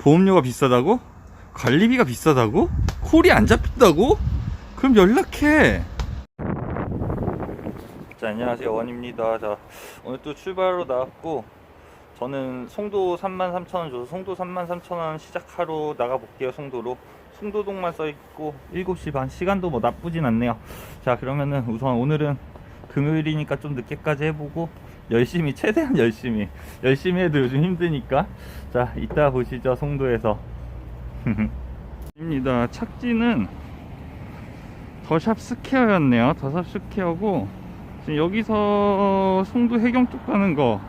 보험료가 비싸다고? 관리비가 비싸다고? 콜이 안 잡힌다고? 그럼 연락해. 자, 안녕하세요. 원입니다. 자, 오늘 또 출발하러 나왔고, 저는 송도 33,000원 줘서 송도 33,000원 시작하러 나가볼게요. 송도로. 송도동만 써있고, 7시 반. 시간도 뭐 나쁘진 않네요. 자, 그러면은 우선 오늘은 금요일이니까 좀 늦게까지 해보고, 열심히, 최대한 열심히. 열심히 해도 요즘 힘드니까. 자, 이따 보시죠. 송도에서. 입니다. 착지는 더샵 스퀘어였네요. 더샵 스퀘어고 지금 여기서 송도 해경 쪽 가는 거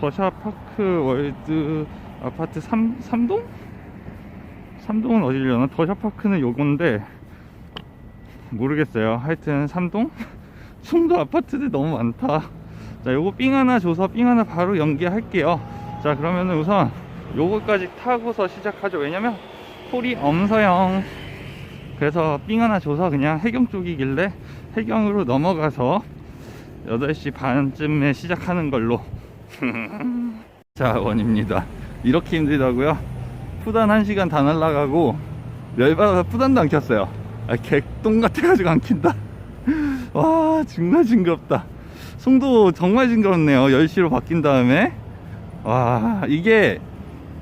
더샵 파크 월드 아파트 3, 3동? 3동은 어디려나? 더샵 파크는 요건데 모르겠어요. 하여튼 3동? 송도 아파트들 너무 많다. 자, 요거 삥 하나 줘서 삥 하나 바로 연계할게요. 자, 그러면은 우선 요거까지 타고서 시작하죠. 왜냐면 폴이 엄서영. 그래서 삥 하나 줘서 그냥 해경 쪽이길래 해경으로 넘어가서 8시 반쯤에 시작하는 걸로. 자, 원입니다. 이렇게 힘들다고요? 푸단 1시간 다 날라가고 열받아서 푸단도 안 켰어요. 아, 개똥 같아가지고 안 킨다. 와, 정말 징그럽다. 송도 정말 징그럽네요. 10시로 바뀐 다음에. 와, 이게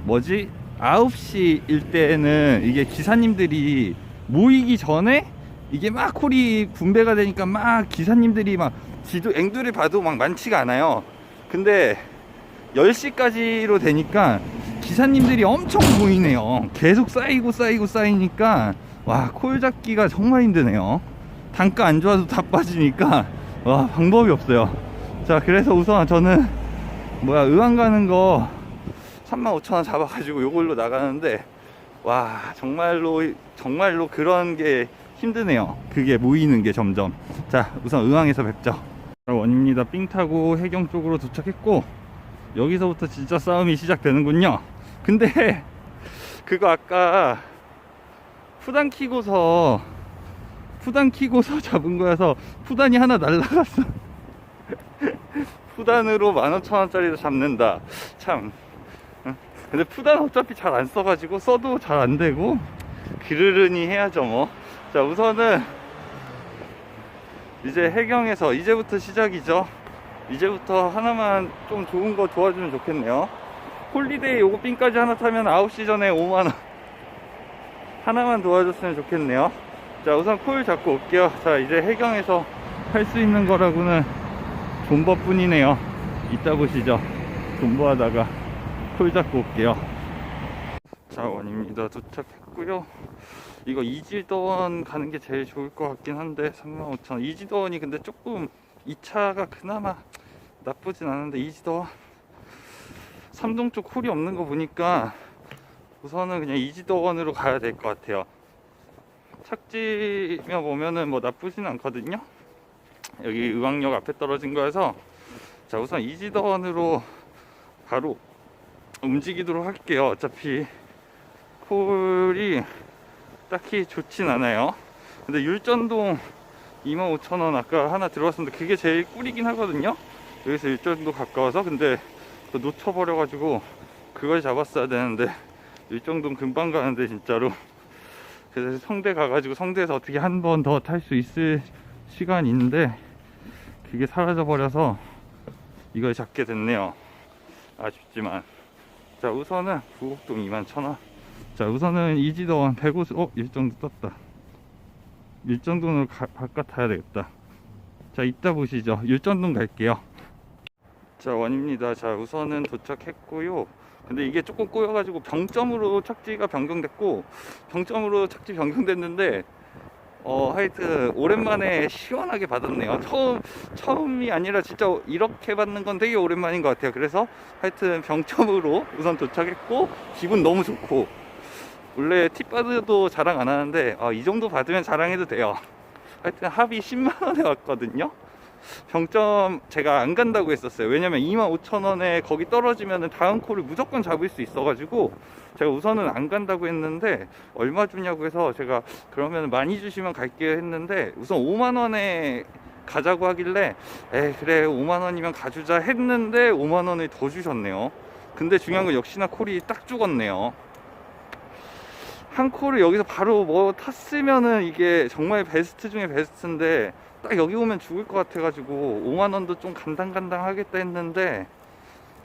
뭐지? 9시일 때는 이게 기사님들이 모이기 전에 이게 막 콜이 분배가 되니까 막 기사님들이 막 지도 앵두를 봐도 막 많지가 않아요. 근데 10시까지로 되니까 기사님들이 엄청 모이네요. 계속 쌓이고 쌓이고 쌓이니까 와, 콜 잡기가 정말 힘드네요. 단가 안 좋아도 다 빠지니까 와, 방법이 없어요. 자, 그래서 우선 저는 뭐야, 의왕 가는 거 35,000원 잡아가지고 요걸로 나가는데 와 정말로 정말로 그런 게 힘드네요. 그게 모이는 게 점점. 자 우선 의왕에서 뵙죠. 자, 원입니다. 삥 타고 해경 쪽으로 도착했고 여기서부터 진짜 싸움이 시작되는군요. 근데 그거 아까 푸단 키고서 푸단 키고서 잡은 거여서 푸단이 하나 날라갔어 푸단으로 15,000원짜리도 잡는다 참 근데 푸단 어차피 잘 안 써가지고 써도 잘 안 되고 그르르니 해야죠 뭐. 자 우선은 이제 해경에서 이제부터 시작이죠. 이제부터 하나만 좀 좋은 거 도와주면 좋겠네요. 홀리데이 요거 핀까지 하나 타면 9시 전에 5만원. 하나만 도와줬으면 좋겠네요. 자 우선 콜 잡고 올게요. 자 이제 해경에서 할 수 있는 거라고는 존버 뿐이네요. 이따 보시죠. 존버하다가 콜 잡고 올게요. 자, 원입니다. 도착했고요. 이거 이지더원 가는 게 제일 좋을 것 같긴 한데 35,000원. 이지더원이 근데 조금 이 차가 그나마 나쁘진 않은데 이지더원 삼동 쪽 콜이 없는 거 보니까 우선은 그냥 이지더원으로 가야 될 것 같아요. 착지며 보면은 뭐 나쁘진 않거든요. 여기 의왕역 앞에 떨어진 거여서 자 우선 이지더원으로 바로 움직이도록 할게요. 어차피 콜이 딱히 좋진 않아요. 근데 율전동 25,000원 아까 하나 들어왔었는데 그게 제일 꿀이긴 하거든요. 여기서 율전도 가까워서 근데 그거 놓쳐버려 가지고 그걸 잡았어야 되는데 율정동 금방 가는데 진짜로 그래서 성대 가가지고 성대에서 어떻게 한 번 더 탈 수 있을 시간이 있는데 그게 사라져 버려서 이걸 잡게 됐네요. 아쉽지만. 자 우선은 부곡동 21,000원. 자 우선은 이지도원 150 어? 일정도 떴다. 일정동으로 가, 바깥 타야 되겠다. 자 이따 보시죠. 일정동 갈게요. 자 원입니다. 자 우선은 도착했고요 근데 이게 조금 꼬여가지고 병점으로 착지가 변경됐고 병점으로 착지 변경됐는데 어 하여튼 오랜만에 시원하게 받았네요. 처음 처음이 아니라 진짜 이렇게 받는 건 되게 오랜만인 것 같아요. 그래서 하여튼 병점으로 우선 도착했고 기분 너무 좋고. 원래 팁 받아도 자랑 안 하는데 아, 이 정도 받으면 자랑해도 돼요. 하여튼 합이 10만원에 왔거든요 병점 제가 안 간다고 했었어요. 왜냐면 25,000원에 거기 떨어지면 다음 콜을 무조건 잡을 수 있어 가지고 제가 우선은 안 간다고 했는데 얼마 주냐고 해서 제가 그러면 많이 주시면 갈게요 했는데 우선 5만원에 가자고 하길래 에 그래 5만원이면 가주자 했는데 5만원을 더 주셨네요. 근데 중요한 건 역시나 콜이 딱 죽었네요. 한 콜을 여기서 바로 뭐 탔으면은 이게 정말 베스트 중에 베스트인데 딱 여기 오면 죽을 것 같아가지고 5만 원도 좀 간당간당 하겠다 했는데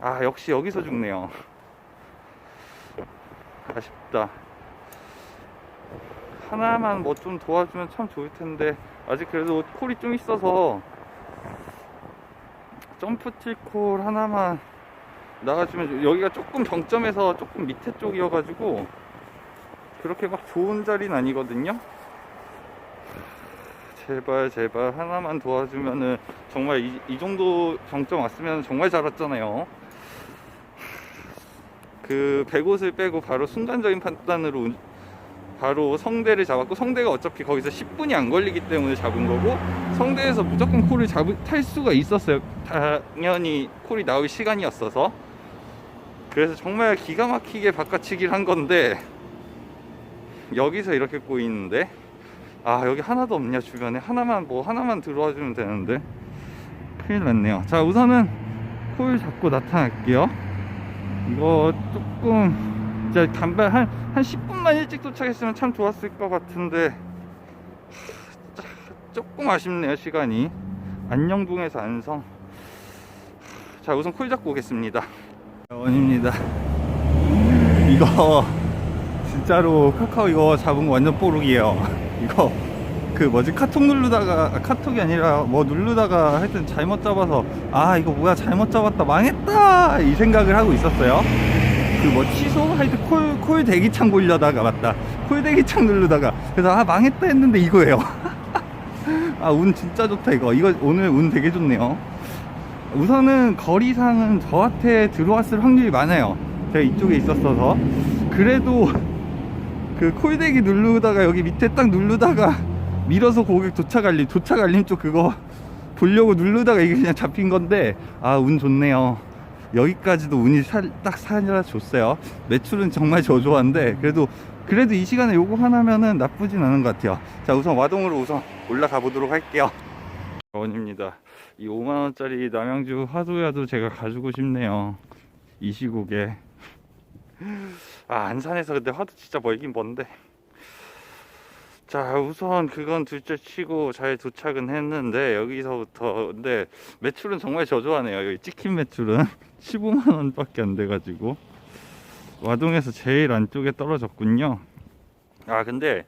아 역시 여기서 죽네요. 아쉽다. 하나만 뭐 좀 도와주면 참 좋을 텐데 아직 그래도 콜이 좀 있어서 점프 틸콜 하나만 나가주면 여기가 조금 정점에서 조금 밑에 쪽이어가지고 그렇게 막 좋은 자리는 아니거든요. 제발 제발 하나만 도와주면은 정말 이, 이 정도 정점 왔으면 정말 잘 왔잖아요. 그 100옷을 빼고 바로 순간적인 판단으로 운- 바로 성대를 잡았고 성대가 어차피 거기서 10분이 안 걸리기 때문에 잡은 거고 성대에서 무조건 콜을 잡, 탈 수가 있었어요. 당연히 콜이 나올 시간이었어서 그래서 정말 기가 막히게 바꿔치기를 한 건데 여기서 이렇게 꼬이는데 아 여기 하나도 없냐 주변에? 하나만 뭐 하나만 들어와 주면 되는데. 큰일 났네요. 자 우선은 콜 잡고 나타날게요. 이거 조금 진짜 간발 한, 한 10분만 일찍 도착했으면 참 좋았을 것 같은데. 하, 조금 아쉽네요 시간이. 안녕동에서 안성. 자 우선 콜 잡고 오겠습니다. 원입니다. 이거 진짜로 카카오 이거 잡은 거 완전 뽀록이에요 이거 그 뭐지? 카톡 누르다가 아, 카톡이 아니라 뭐 누르다가 하여튼 잘못 잡아서 아 이거 뭐야? 잘못 잡았다. 망했다! 이 생각을 하고 있었어요. 그 뭐 취소? 하여튼 콜, 콜 대기창 보려다가 맞다. 콜 대기창 누르다가. 그래서 아 망했다 했는데 이거예요. 아 운 진짜 좋다 이거. 이거 오늘 운 되게 좋네요. 우선은 거리상은 저한테 들어왔을 확률이 많아요. 제가 이쪽에 있었어서. 그래도 그 콜대기 누르다가 여기 밑에 딱 누르다가 밀어서 고객 도착 알림 도착 알림 쪽 그거 보려고 누르다가 이게 그냥 잡힌 건데 아 운 좋네요. 여기까지도 운이 살, 딱 살아줬어요. 매출은 정말 저조한데 그래도 그래도 이 시간에 요거 하나면은 나쁘진 않은 것 같아요. 자 우선 와동으로 우선 올라가 보도록 할게요. 원입니다. 이 5만원짜리 남양주 화도야도 제가 가지고 싶네요. 이 시국에 아 안산에서 근데 화도 진짜 멀긴 먼데. 자 우선 그건 둘째 치고 잘 도착은 했는데 여기서부터 근데 매출은 정말 저조하네요. 여기 찍힌 매출은 15만원 밖에 안 돼가지고 와동에서 제일 안쪽에 떨어졌군요. 아 근데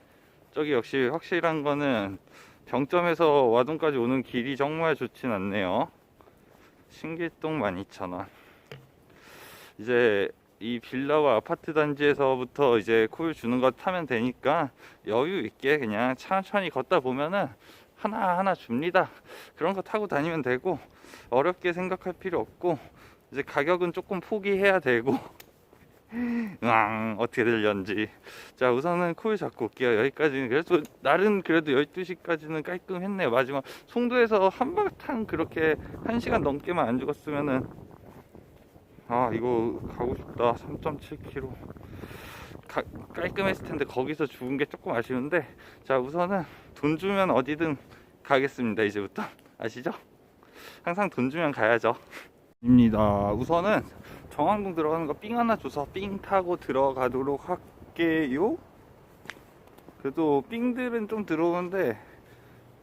저기 역시 확실한 거는 정점에서 와동까지 오는 길이 정말 좋진 않네요. 신길동 12,000원. 이제 이 빌라와 아파트 단지에서부터 이제 콜 주는 거 타면 되니까 여유 있게 그냥 천천히 걷다 보면은 하나 하나 줍니다. 그런 거 타고 다니면 되고 어렵게 생각할 필요 없고 이제 가격은 조금 포기해야 되고 으앙 어떻게 들렸는지. 자 우선은 콜 잡고 올게요. 여기까지는 그래도 날은 그래도 12시까지는 깔끔했네요. 마지막 송도에서 한바탕 그렇게 1시간 넘게만 안 죽었으면은 아 이거 가고 싶다. 3.7km 가, 깔끔했을 텐데 거기서 죽은 게 조금 아쉬운데 자 우선은 돈 주면 어디든 가겠습니다 이제부터. 아시죠? 항상 돈 주면 가야죠. 입니다. 우선은 정왕동 들어가는 거 삥 하나 줘서 삥 타고 들어가도록 할게요. 그래도 삥들은 좀 들어오는데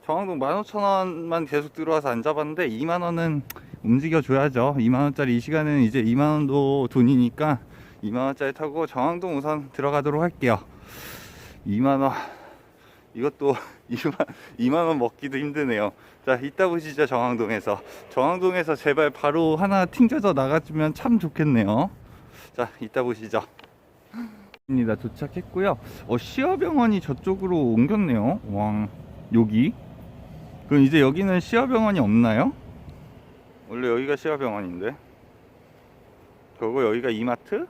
정왕동 15,000원만 계속 들어와서 안 잡았는데 2만원은 움직여 줘야죠. 2만원짜리 이 시간은 이제 2만원도 돈이니까 2만원짜리 타고 정왕동 우선 들어가도록 할게요. 2만원. 이것도 2만, 2만원 먹기도 힘드네요. 자 이따 보시죠 정왕동에서. 정왕동에서 제발 바로 하나 튕겨져 나가주면 참 좋겠네요. 자 이따 보시죠. 입니다. 도착했고요. 어 시어병원이 저쪽으로 옮겼네요. 왕 여기. 그럼 이제 여기는 시어병원이 없나요? 원래 여기가 시아병원인데 그리고 여기가 이마트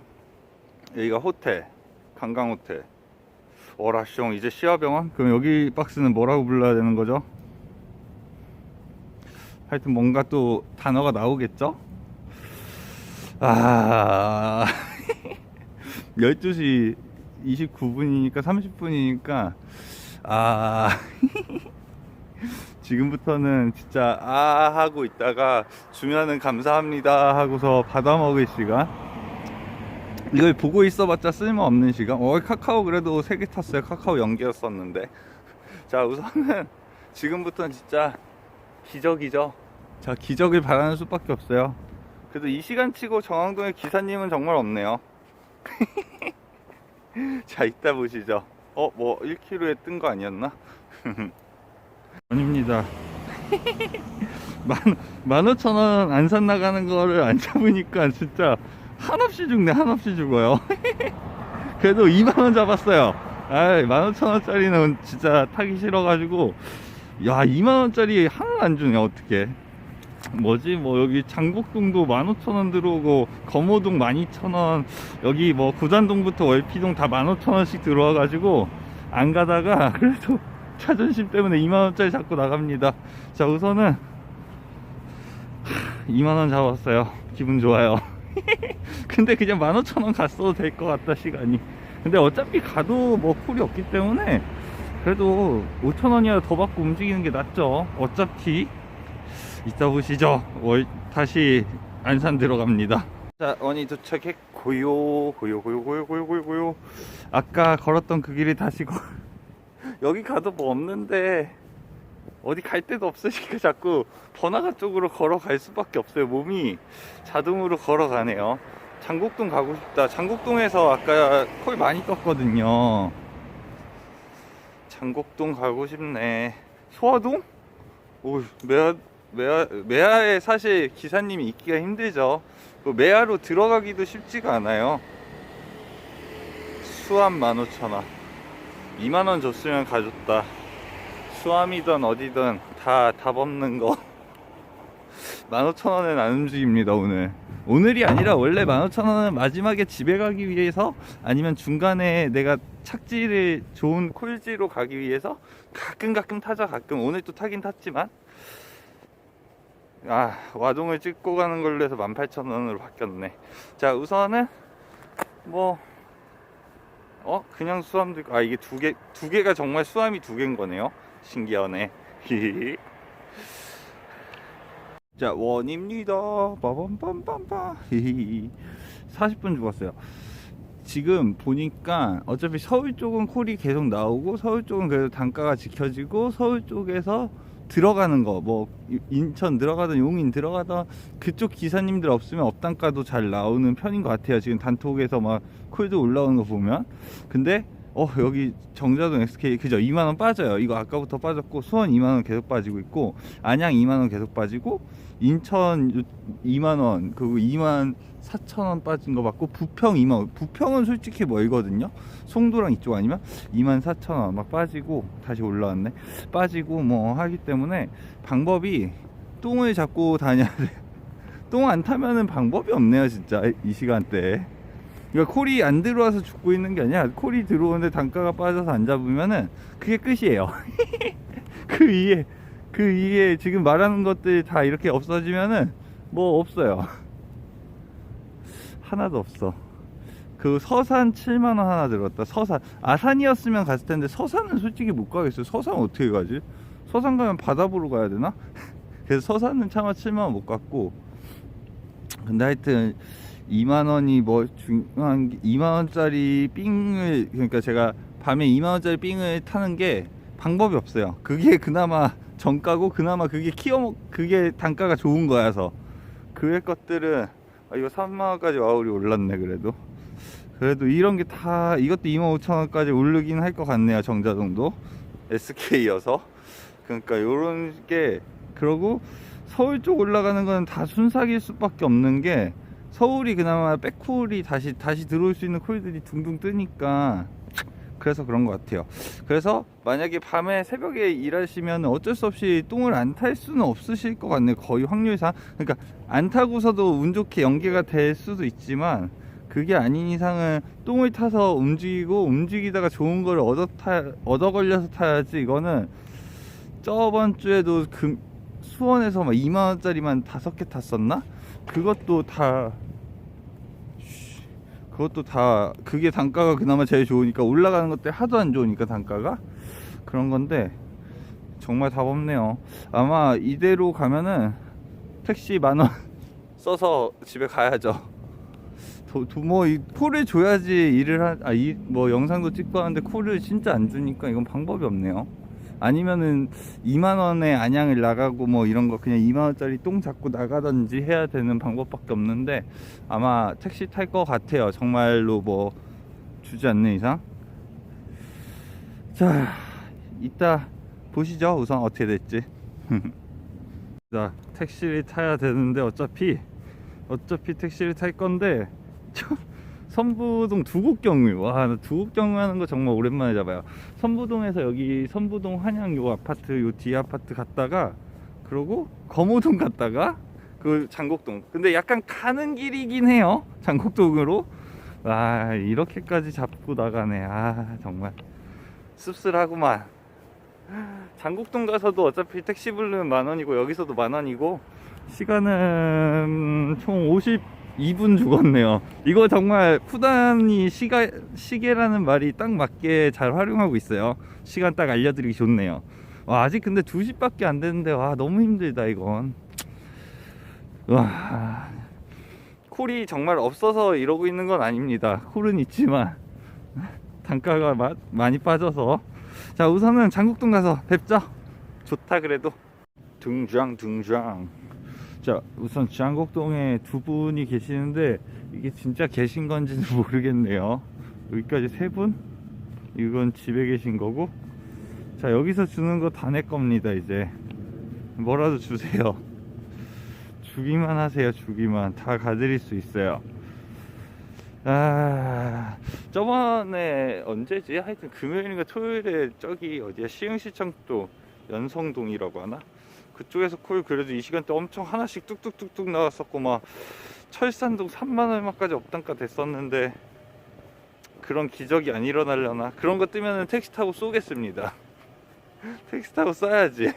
여기가 호텔 관광호텔 어라숑 이제 시아병원? 그럼 여기 박스는 뭐라고 불러야 되는 거죠? 하여튼 뭔가 또 단어가 나오겠죠? 아 12시 29분이니까 30분이니까 아 지금부터는 진짜 아 하고 있다가 주면은 감사합니다 하고서 받아 먹을 시간 이걸 보고 있어봤자 쓸모없는 시간. 어, 카카오 그래도 3개 탔어요. 카카오 연계였었는데. 자, 우선은 지금부터는 진짜 기적이죠. 자, 기적을 바라는 수밖에 없어요. 그래도 이 시간 치고 정황동의 기사님은 정말 없네요. 자, 이따 보시죠. 어, 뭐 1kg에 뜬 거 아니었나? 아 닙니다. 만, 만 오천 원 안산 나가는 거를 안 잡으니까 진짜 한없이 죽네, 한없이 죽어요. 그래도 2만 원 잡았어요. 아, 만 오천 원짜리는 진짜 타기 싫어가지고, 야, 2만 원짜리 하나 안 주네, 어떻게. 뭐지, 뭐, 여기 장곡동도 15,000원 들어오고, 검호동 12,000원, 여기 뭐, 구잔동부터 월피동 다 15,000원씩 들어와가지고, 안 가다가, 그래도 자존심 때문에 2만원짜리 잡고 나갑니다. 자, 우선은, 2만원 잡았어요. 기분 좋아요. 근데 그냥 15,000원 갔어도 될 것 같다, 시간이. 근데 어차피 가도 뭐 콜이 없기 때문에, 그래도 5,000원이라도 더 받고 움직이는 게 낫죠. 어차피. 이따 보시죠. 월, 다시 안산 들어갑니다. 자, 원이 도착했고요. 고요, 고요, 고요, 고요, 고요, 고요. 아까 걸었던 그 길이 다시 걸, 여기 가도 뭐 없는데, 어디 갈 데도 없으니까 자꾸 번화가 쪽으로 걸어갈 수밖에 없어요. 몸이 자동으로 걸어가네요. 장곡동 가고 싶다. 장곡동에서 아까 콜 많이 떴거든요. 장곡동 가고 싶네. 소화동? 오, 매화, 매화, 매화에 사실 기사님이 있기가 힘들죠. 그 매화로 들어가기도 쉽지가 않아요. 수암 15,000원. 2만원 줬으면 가줬다. 수암이든 어디든 다 답 없는 거. 15,000원엔 안 움직입니다, 오늘. 오늘이 아니라 원래 15,000원은 마지막에 집에 가기 위해서 아니면 중간에 내가 착지를 좋은 콜지로 가기 위해서 가끔 가끔 타자 가끔 오늘 또 타긴 탔지만 아 와동을 찍고 가는 걸로 해서 18,000원으로 바뀌었네 자 우선은 뭐 어? 그냥 수암도 있고. 아 이게 두 개 두 개가 정말 수암이 두 개인 거네요? 신기하네. 자 원입니다. 빠밤빰빰빰 40분 죽었어요. 지금 보니까 어차피 서울 쪽은 콜이 계속 나오고 서울 쪽은 그래도 단가가 지켜지고 서울 쪽에서 들어가는 거 뭐 인천 들어가든 용인 들어가든 그쪽 기사님들 없으면 업단가도 잘 나오는 편인 것 같아요. 지금 단톡에서 막 콜도 올라오는 거 보면. 근데 어 여기 정자동 SK 그죠? 2만원 빠져요. 이거 아까부터 빠졌고 수원 2만원 계속 빠지고 있고 안양 2만원 계속 빠지고 인천 2만원 그리고 2만 4천원 빠진 거 맞고 부평 2만원 부평은 솔직히 멀거든요? 송도랑 이쪽 아니면 2만 4천원 막 빠지고 다시 올라왔네. 빠지고 뭐 하기 때문에 방법이 똥을 잡고 다녀야 돼. 똥 안 타면은 방법이 없네요 진짜 이 시간대에 그러니까 콜이 안 들어와서 죽고 있는 게 아니라 콜이 들어오는데 단가가 빠져서 안 잡으면은 그게 끝이에요. 그 이에 그 이에 지금 말하는 것들 다 이렇게 없어지면은 뭐 없어요. 하나도 없어. 그 서산 7만 원 하나 들었다. 서산 아산이었으면 갔을 텐데 서산은 솔직히 못 가겠어요. 서산 어떻게 가지? 서산 가면 바다 보러 가야 되나? 그래서 서산은 차마 7만 원 못 갔고 근데 하여튼 2만 원이 뭐 중요한 게 2만 원짜리 삥을 그러니까 제가 밤에 2만 원짜리 삥을 타는 게 방법이 없어요. 그게 그나마 정가고 그나마 그게 키워 그게 단가가 좋은 거여서. 그의 것들은 아, 이거 3만 원까지 와울이 올랐네 그래도. 그래도 이런 게 다 이것도 2만 5천 원까지 오르긴 할 것 같네요 정자동도. SK여서. 그러니까 요런 게 그러고 서울 쪽 올라가는 건 다 순삭일 수밖에 없는 게 서울이 그나마 백콜이 다시 다시 들어올 수 있는 콜들이 둥둥 뜨니까 그래서 그런 것 같아요. 그래서 만약에 밤에 새벽에 일하시면 어쩔 수 없이 똥을 안 탈 수는 없으실 것 같네요. 거의 확률상 그러니까 안 타고서도 운 좋게 연계가 될 수도 있지만 그게 아닌 이상은 똥을 타서 움직이고 움직이다가 좋은 걸 얻어 타 얻어 걸려서 타야지 이거는 저번 주에도 금 수원에서 막 2만 원짜리만 다섯 개 탔었나? 그것도 다 쉬, 그것도 다 그게 단가가 그나마 제일 좋으니까 올라가는 것들 하도 안 좋으니까 단가가 그런 건데 정말 답 없네요. 아마 이대로 가면은 택시 만원 써서 집에 가야죠. 뭐이 콜을 줘야지 일을 하 아 이 뭐 영상도 찍고 하는데 콜을 진짜 안 주니까 이건 방법이 없네요. 아니면은 2만 원에 안양을 나가고 뭐 이런 거 그냥 2만 원짜리 똥 잡고 나가든지 해야 되는 방법밖에 없는데 아마 택시 탈 것 같아요. 정말로 뭐 주지 않는 이상. 자, 이따 보시죠. 우선 어떻게 될지. 자, 택시를 타야 되는데 어차피 어차피 택시를 탈 건데 저- 선부동 두곡경유 와, 나 두곡경유 하는 거 정말 오랜만에 잡아요. 선부동에서 여기 선부동 한양 요 아파트 요 뒤 아파트 갔다가 그러고 검호동 갔다가 그 장곡동. 근데 약간 가는 길이긴 해요. 장곡동으로. 와, 이렇게까지 잡고 나가네. 아, 정말 씁쓸하구만. 장곡동 가서도 어차피 택시 부르면 만 원이고 여기서도 만 원이고 시간은 총 52분 죽었네요. 이거 정말 푸단이 시가, 시계라는 말이 딱 맞게 잘 활용하고 있어요. 시간 딱 알려드리기 좋네요. 와, 아직 근데 2시밖에 안 됐는데 와 너무 힘들다 이건. 와 콜이 정말 없어서 이러고 있는 건 아닙니다. 콜은 있지만 단가가 마, 많이 빠져서 자 우선은 장국동 가서 뵙죠. 좋다 그래도 둥장 둥장 자 우선 장곡동에 두 분이 계시는데 이게 진짜 계신 건지는 모르겠네요. 여기까지 세 분? 이건 집에 계신 거고? 자 여기서 주는 거 다 내 겁니다 이제. 뭐라도 주세요. 주기만 하세요 주기만. 다 가드릴 수 있어요. 아 저번에 언제지? 하여튼 금요일인가 토요일에 저기 어디야? 시흥시청도 연성동이라고 하나 그쪽에서 콜 그래도 이 시간대 엄청 하나씩 뚝뚝뚝뚝 나왔었고 막 철산동 3만 얼마까지 업단가 됐었는데 그런 기적이 안 일어나려나? 그런 거 뜨면은 택시 타고 쏘겠습니다. 택시 타고 쏴야지.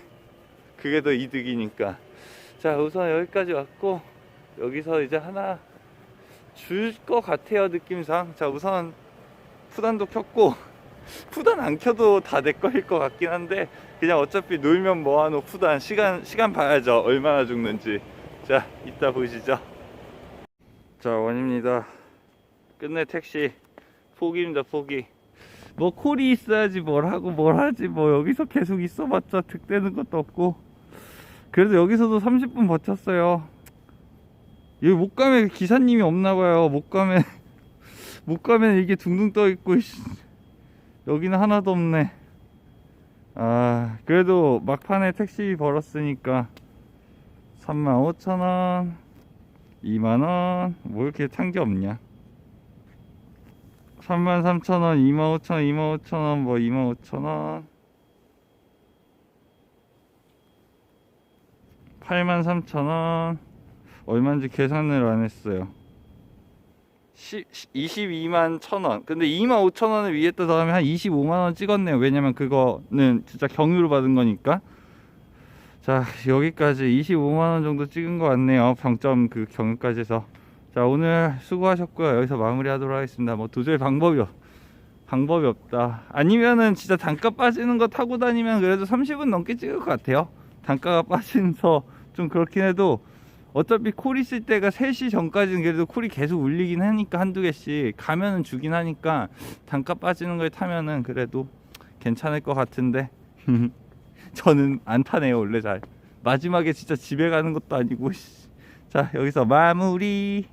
그게 더 이득이니까. 자 우선 여기까지 왔고 여기서 이제 하나 줄 것 같아요 느낌상. 자 우선 푸단도 켰고 푸단 안 켜도 다 내 거일 것 같긴 한데 그냥 어차피 놀면 뭐하노 푸단 시간 시간 봐야죠. 얼마나 죽는지. 자 이따 보시죠. 자 원입니다. 끝내 택시. 포기입니다 포기. 뭐 콜이 있어야지 뭘 하고 뭘 하지. 뭐 여기서 계속 있어봤자 득되는 것도 없고. 그래도 여기서도 30분 버텼어요. 여기 못 가면 기사님이 없나 봐요. 못 가면 못 가면 이게 둥둥 떠 있고 씨. 여기는 하나도 없네. 아 그래도 막판에 택시 벌었으니까 35,000원 2만원 뭐 이렇게 찬게 없냐? 33,000원 25,000원 25,000원 뭐 25,000원. 83,000원. 얼마인지 계산을 안 했어요 22만 1,000원. 근데 2만 5천 원을 위에 떠 다음에 한 25만 원 찍었네요. 왜냐면 그거는 진짜 경유로 받은 거니까. 자 여기까지 25만 원 정도 찍은 것 같네요. 평점 그 경유까지 해서. 자 오늘 수고하셨고요. 여기서 마무리하도록 하겠습니다. 뭐 도저히 방법이 없 방법이 없다. 아니면은 진짜 단가 빠지는 거 타고 다니면 그래도 30분 넘게 찍을 것 같아요. 단가가 빠지면서 좀 그렇긴 해도 어차피 콜 있을 때가 3시 전까지는 그래도 콜이 계속 울리긴 하니까 한두 개씩 가면은 주긴 하니까 단가 빠지는 걸 타면은 그래도 괜찮을 것 같은데. 저는 안 타네요 원래 잘. 마지막에 진짜 집에 가는 것도 아니고 씨. 자 여기서 마무리